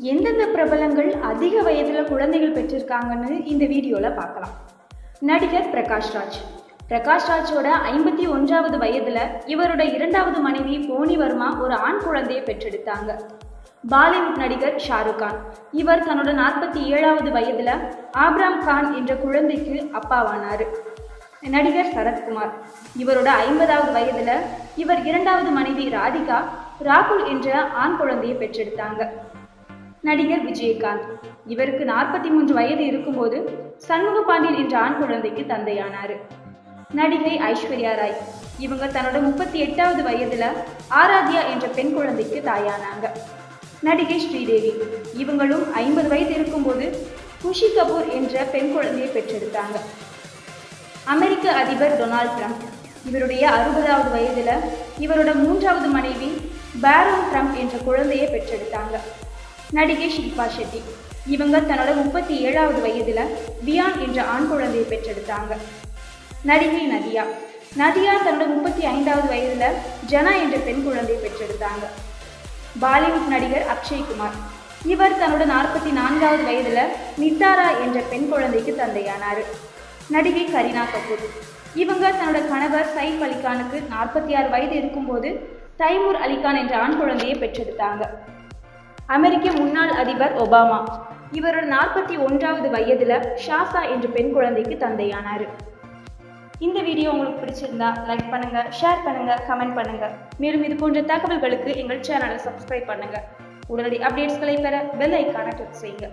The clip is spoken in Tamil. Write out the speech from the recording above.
எந்தெந்த பிரபலங்கள் அதிக வயதில் குழந்தைகள் பெற்றிருக்காங்கன்னு இந்த வீடியோவில் பார்க்கலாம். நடிகர் பிரகாஷ் ராஜ். பிரகாஷ் ராஜோட ஐம்பத்தி ஒன்றாவது வயதில் இவரோட இரண்டாவது மனைவி போனி வர்மா ஒரு ஆண் குழந்தையை பெற்றெடுத்தாங்க. பாலிவுட் நடிகர் ஷாருக் கான். இவர் தன்னோட நாற்பத்தி ஏழாவது வயதில் ஆப்ராம் கான் என்ற குழந்தைக்கு அப்பாவானார். நடிகர் சரத்குமார். இவரோட ஐம்பதாவது வயதுல இவர் இரண்டாவது மனைவி ராதிகா ராகுல் என்ற ஆண் குழந்தையை பெற்றெடுத்தாங்க. நடிகர் விஜயகாந்த். இவருக்கு நாற்பத்தி மூன்று வயது இருக்கும்போது சண்முக பாண்டியன் என்ற ஆண் குழந்தைக்கு தந்தையானாரு. நடிகை ஐஸ்வர்யா ராய். இவங்க தன்னோட முப்பத்தி எட்டாவது வயதுல ஆராத்யா என்ற பெண் குழந்தைக்கு தாயானாங்க. நடிகை ஸ்ரீதேவி. இவங்களும் ஐம்பது வயது இருக்கும்போது குஷி கபூர் என்ற பெண் குழந்தையை பெற்றெடுத்தாங்க. அமெரிக்க அதிபர் டொனால்ட் ட்ரம்ப். இவருடைய அறுபதாவது வயதுல இவரோட மூன்றாவது மனைவி பேரோன் ட்ரம்ப் என்ற குழந்தையை பெற்றெடுத்தாங்க. நடிகை ஷில்பா ஷெட்டி. இவங்க தன்னோட முப்பத்தி ஏழாவது வயதுல பியான் என்ற ஆண் குழந்தையை பெற்றெடுத்தாங்க. நடிகை நதியா. நதியா தன்னோட முப்பத்தி ஐந்தாவது வயதுல ஜனா என்ற பெண் குழந்தையை பெற்றெடுத்தாங்க. பாலிவுட் நடிகர் அக்ஷய் குமார். இவர் தன்னோட நாற்பத்தி நான்காவது வயதுல நித்தாரா என்ற பெண் குழந்தைக்கு தந்தையானார். நடிகை கரீனா கபூர். இவங்க தன்னோட கணவர் சைஃப் அலிகானுக்கு நாற்பத்தி ஆறு வயது இருக்கும்போது தைமூர் அலிகான் என்ற ஆண் குழந்தையை பெற்றெடுத்தாங்க. அமெரிக்க முன்னாள் அதிபர் ஒபாமா. இவரோட நாற்பத்தி ஒன்றாவது வயதுல ஷாசா என்ற பெண் குழந்தைக்கு தந்தையானாரு. இந்த வீடியோ உங்களுக்கு பிடிச்சிருந்தா லைக் பண்ணுங்க ஷேர் பண்ணுங்க கமெண்ட் பண்ணுங்க. மேலும் இது போன்ற தகவல்களுக்கு எங்கள் சேனலை சப்ஸ்கிரைப் பண்ணுங்க. உடனடி அப்டேட்ஸ்களை பெற பெல் ஐக்கான கிளிக் செய்யுங்க.